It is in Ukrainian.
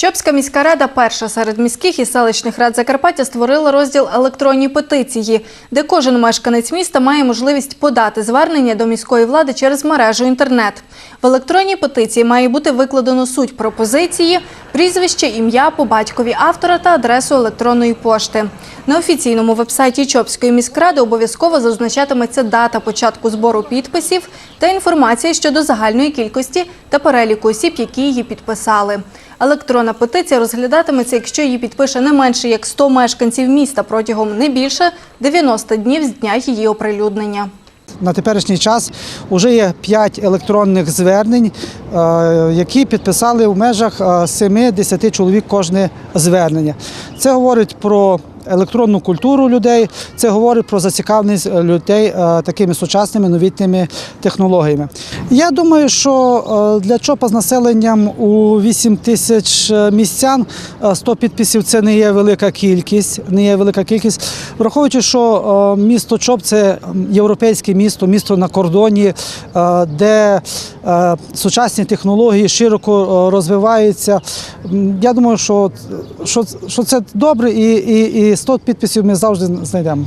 Чопська міська рада перша серед міських і селищних рад Закарпаття створила розділ електронні петиції, де кожен мешканець міста має можливість подати звернення до міської влади через мережу інтернет. В електронній петиції має бути викладено суть пропозиції, прізвище, ім'я по батькові автора та адресу електронної пошти. На офіційному вебсайті Чопської міськради обов'язково зазначатиметься дата початку збору підписів та інформація щодо загальної кількості та переліку осіб, які її підписали. Електронна петиція розглядатиметься, якщо її підпише не менше як 100 мешканців міста протягом не більше 90 днів з дня її оприлюднення. На теперішній час вже є 5 електронних звернень, е, які підписали в межах 7-10 чоловік кожне звернення. Це говорить про електронну культуру людей, це говорить про зацікавленість людей е, такими сучасними новітніми технологіями. Я думаю, що е, для ЧОПа з населенням у 8 тисяч містян е, 100 підписів це не є велика кількість. Не є велика кількість, враховуючи, що е, місто ЧОП це європейське місто, місто на кордоні, е, де е, сучасні технології широко е, розвиваються. Я думаю, що, що, що це добре, і, і, і 100 підписів ми завжди знайдемо.